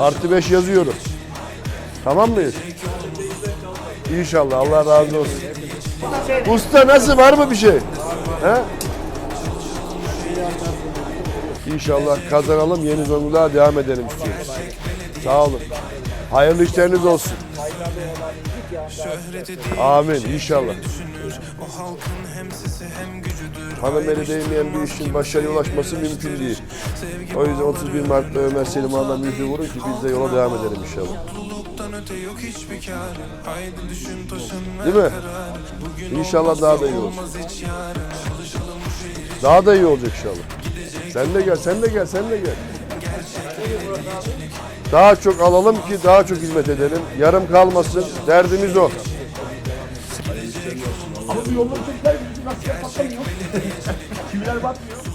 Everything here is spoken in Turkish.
Artı 5 yazıyorum. Tamam mıyız? İnşallah Allah razı olsun. Usta nasıl var mı bir şey? He? İnşallah kazanalım yeni Zonguldak'a devam edelim istiyoruz. Sağ olun. Hayırlı işleriniz olsun. Amin inşallah. Hanım eli değmeyen bir işin başarıya ulaşması mümkün değil. O yüzden 31 Mart'ta Ömer Selim Ağa'na müjde vurun ki biz de yola devam edelim inşallah. Değil mi? İnşallah daha da iyi olur. Daha da iyi olacak inşallah. Sen de gel, sen de gel, sen de gel. Daha çok alalım ki daha çok hizmet edelim. Yarım kalmasın. Derdimiz o. Ama bu yolda çocuklar nasıl patlamıyor. Çiviler batmıyor.